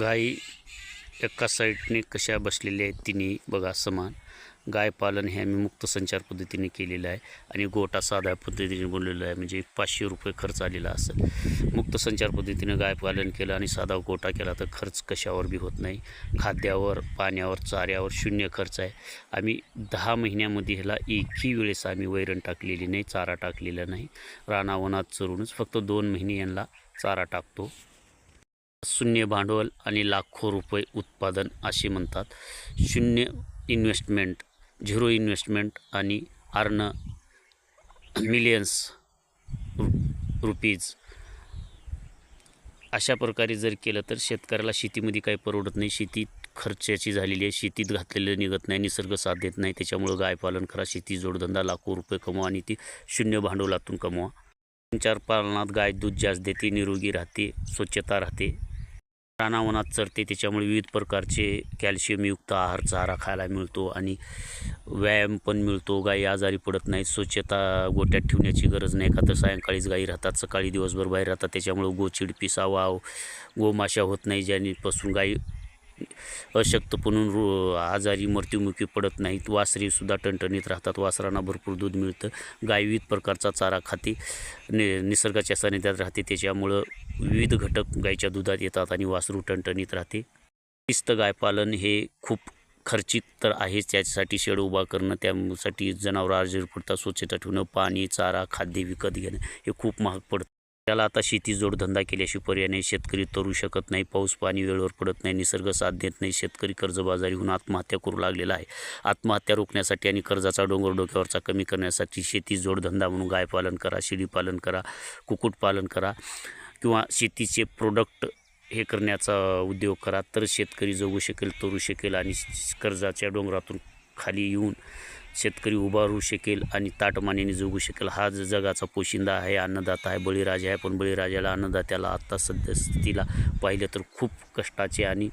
गायी एका साईडने कशा बसलेल्या आहेत तिन्ही बघा समान. गाय पालन हे आम्ही मुक्त संचार पद्धतीने केलेलं आहे आणि गोटा साध्या पद्धतीने बोललेला आहे. म्हणजे पाचशे रुपये खर्च आलेला असेल. मुक्त संचार पद्धतीने गाय पालन केलं आणि साधा गोटा केला तर खर्च कशावर बी होत नाही. खाद्यावर पाण्यावर चाऱ्यावर शून्य खर्च आहे. आम्ही दहा महिन्यामध्ये ह्याला एकही वेळेस आम्ही वैरण टाकलेली नाही चारा टाकलेला नाही. रानावनात चरूनच फक्त दोन महिने यांना चारा टाकतो. शून्य भांडवल आणि लाखो रुपये उत्पादन असे म्हणतात. शून्य इन्व्हेस्टमेंट झिरो इन्व्हेस्टमेंट आणि अर्न मिलियन्स रु रुपीज. अशा प्रकारे जर केलं तर शेतकऱ्याला शेतीमध्ये काही परवडत नाही. शेती खर्चाची झालेली आहे. शेतीत घातलेलं निघत नाही. निसर्ग साथ देत नाही. त्याच्यामुळं गाय पालन करा शेती जोडधंदा लाखो रुपये कमवा आणि ती शून्य भांडवलातून कमवा. चार पालनात गाय दूध जास्त देते निरोगी राहते स्वच्छता राहते. रानावनात चरते त्याच्यामुळे विविध प्रकारचे कॅल्शियमयुक्त आहार चारा खायला मिळतो आणि व्यायाम पण मिळतो. गाई आजारी पडत नाहीत. स्वच्छता गोट्यात ठेवण्याची गरज नाही. का तर सायंकाळीच गाई राहतात सकाळी दिवसभर बाहेर राहतात. त्याच्यामुळं गोचिड पिसा वाव गोमाशा होत नाही. ज्यानेपासून गायी अशक्तपणून रो आजारी मृत्युमुखी पडत नाहीत वासरीसुद्धा टणटणीत राहतात. वासरांना भरपूर दूध मिळतं. गाय विविध प्रकारचा चारा खाते. नि निसर्गाच्या सानिध्यात राहते. त्याच्यामुळं विविध घटक गायच्या दुधात येतात आणि वासरू टणटणीत राहते. शिस्त गाय पालन हे खूप खर्चिक तर आहेच. त्याच्यासाठी शेड उभा करणं त्यासाठी जनावरं आजारी पडतात स्वच्छता ठेवणं पाणी चारा खाद्य विकत घेणं हे खूप महाग पडतं. त्याला आता शेती जोडधंदा केल्याशिवाय पर्याय नाही. शेतकरी तरू शकत नाही. पाऊस पाणी वेळेवर पडत नाही. निसर्ग साथ देत नाही. शेतकरी कर्जबाजारी होऊन आत्महत्या करू लागलेला आहे. आत्महत्या रोखण्यासाठी आणि कर्जाचा डोंगर डोक्यावरचा कमी करण्यासाठी शेती जोडधंदा म्हणून गाय पालन करा शेळी पालन करा कुक्कुटपालन करा. किंवा शेतीचे प्रोडक्ट हे करण्याचा उद्योग करा तर शेतकरी जगू शकेल तरू शकेल आणि कर्जाच्या डोंगरातून खाली येऊन शेतकरी उभारू शकेल आणि ताटमानेने जगू शकेल. हा ज- जगाचा पोशिंदा आहे अन्नदाता आहे बळीराजा आहे पण बळीराजाला अन्नदात्याला आत्ता सध्या स्थितीला पाहिलं तर खूप कष्टाचे आणि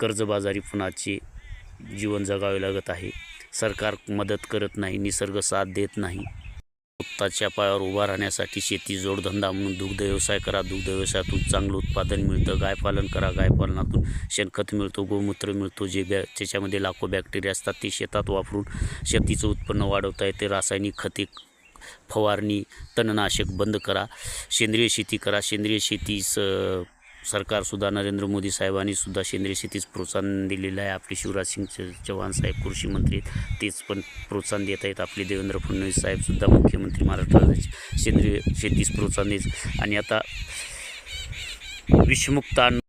कर्जबाजारीपणाचे जीवन जगावे लागत आहे. सरकार मदत करत नाही निसर्ग साथ देत नाही. स्वतःच्या पायावर उभा राहण्यासाठी शेती जोडधंदा म्हणून दुग्ध व्यवसाय करा. दुग्ध व्यवसायातून चांगलं उत्पादन मिळतं. गायपालन करा. गायपालनातून शेणखत मिळतो गोमूत्र मिळतो. जे बॅ त्याच्यामध्ये लाखो बॅक्टेरिया असतात ते शेतात वापरून शेतीचं उत्पन्न वाढवता येते. रासायनिक खते फवारणी तणनाशक बंद करा. सेंद्रिय शेती करा. सेंद्रिय शेतीस सरकारसुद्धा नरेंद्र मोदी साहेबांनी सुद्धा सेंद्रिय शेतीच प्रोत्साहन दिलेलं आहे. आपले शिवराज सिंग च- चव्हाण साहेब कृषी मंत्री तेच पण प्रोत्साहन देत आहेत. आपले देवेंद्र फडणवीस साहेबसुद्धा मुख्यमंत्री महाराष्ट्राचे सेंद्रिय शेतीस प्रोत्साहन देत आणि आता विषमुक्त अन्न